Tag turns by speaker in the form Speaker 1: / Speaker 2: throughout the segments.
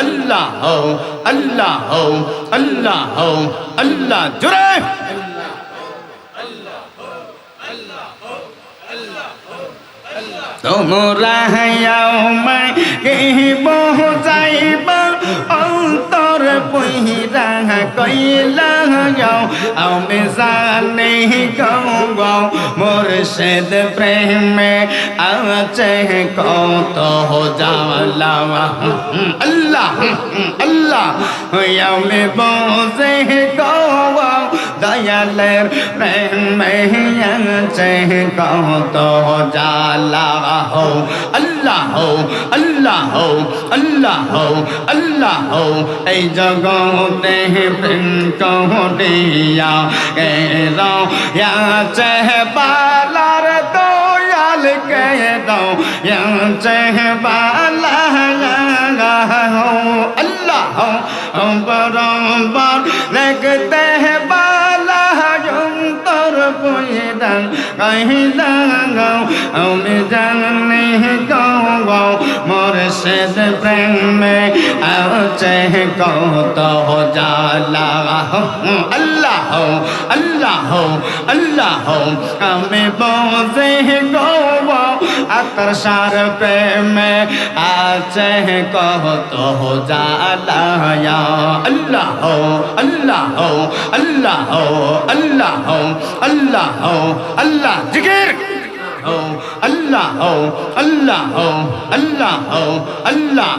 Speaker 1: আল্লাহ আল্লাহ আল্লাহ আল্লাহ জোরে। তোমরা হ্যাঁ কেহিব যাইব। পহিরা কইলা যাও আমি জানি গৌ মুর্শিদ প্রেমে আছে কত জালা আল্লাহ আল্লাহ আমি গৌ প্রেমে আছে কত জালা হো আল্লাহ আল্লাহ আল্লাহ আল্লাহ, এই জগতে প্রেম কহরিয়া কে রায়া চেহ বালার দয়াল, কে দাও চেহ বালা হো আল্লাহ বরম্বর দেখতে কহিলা গাও আমি জানি গাও মোর শেষ প্রেমে কত জালা আল্লাহ আল্লাহ আল্লাহ আমি বসে গো আতর সার প্রেমে আছে কত জালা আল্লাহ আল্লাহ আল্লাহ আল্লাহ আল্লাহ আল্লাহ জিকির আল্লাহ আল্লাহ আল্লাহ আল্লাহ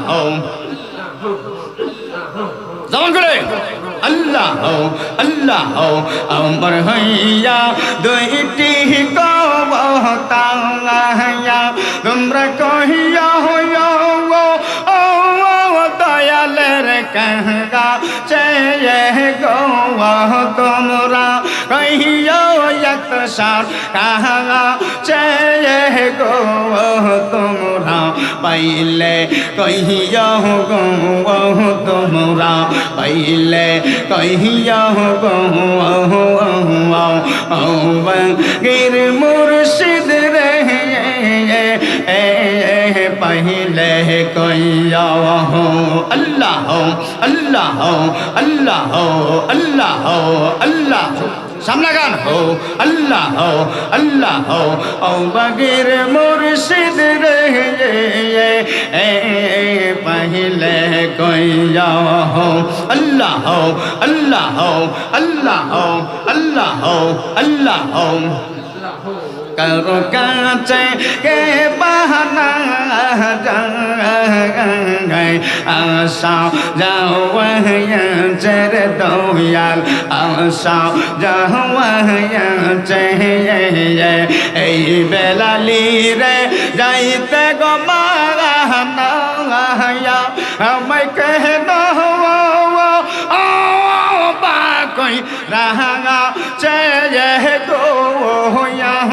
Speaker 1: যেমন করে। আল্লাহ আল্লাহ, আমার হইয়া দুইটি কবতাঙ্গা তোমরা কহিয়া হইয়া দয়ালের কহগা চেয়ে গৌয়া, তোমরা কহিয়া সার কাহা চেয়ে গো পাইলে কহিয়া গো তোমরা পাইলে কহিয়া গো গির মুর্শিদ রে पहले कहिया हो अल्लाह हो अल्लाह हो अल्लाह हो अल्लाह हो अल्लाह সামনে গান হো আল্লাহ হো আল্লাহ হো ও বগির মুর্শিদ রে পহলে কইয়া হো আল্লাহ হো আল্লাহ হো আল্লাহ হো আল্লাহ হো আল্লাহ হো কারও কাছে কে বাহানা আশা যাওয়ার দয়াল, আশা যাওয়ার এই বেলালি রে যাইতে গো মারাহানা আমায় কেন রাহা চে গো হইয়া।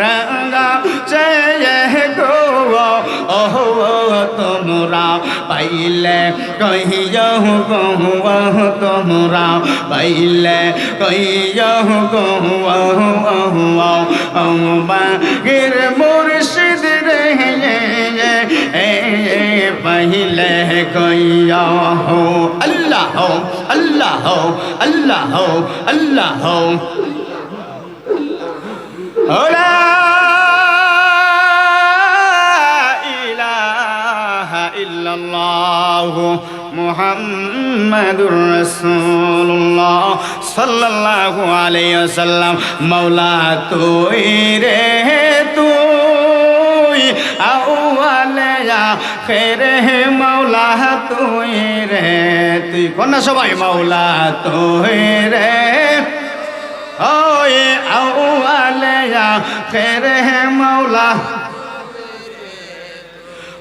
Speaker 1: রাঙা চেয়ে গো ওহ তোমরা পাইলে কহিয়হ কহুয়াহ তোমরা পাইলে কহিয়হ কহুয়াহ অহুয়াও অহুবা গির মুর্শিদ রে পাইলে কহিয়হ আল্লাহ আল্লাহ আল্লাহ আল্লাহ ওরা ইল্লাল্লাহু মুহাম্মাদুর রাসূলুল্লাহ সাল্লাল্লাহু আলাইহি ওয়াসাল্লাম, মাওলা তুই রে তুই আউয়ালিয়া ফেরে মাওলা তুই রে তুই কন্যা সবাই মাওলা তুই রে। ওই আউয়ালিয়া ফেরে মাওলা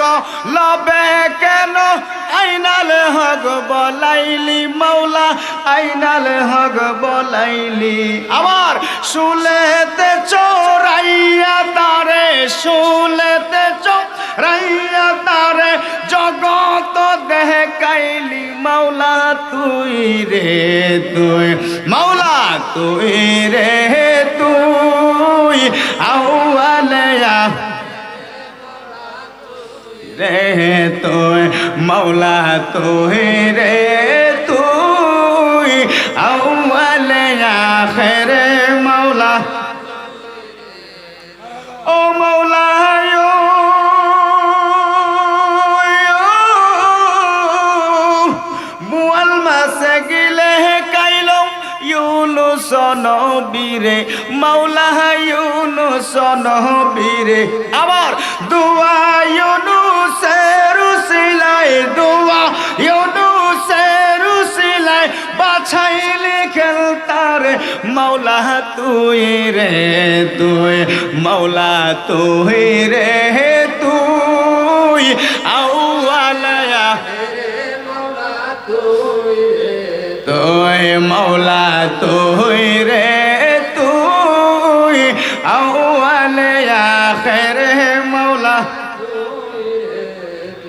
Speaker 1: কলবে কেন? আইনাল হক বলাইলি মাওলা, আইনাল হক বলাইলি। আবার শুলেতে চোরাইয়া তারে শুলেতে চোরাইয়া তারে জগত দেখাইলি মাওলা, তুই রে, তুই, মাওলা, তুই রে। রে তুই মৌলা তুই রে তুই, আউয়াল আখির মৌলা ও মৌলা গিলে কাইলো ইউনুস নবীরে, মাওলা ইউনুস নবীরে। আবার দুয়া ইউনুসের বাছাইলে খেলতার মাওলা তুই রে তুই মাওলা তুই রে তুই আউয়ালায়া। তুই মৌলা তুই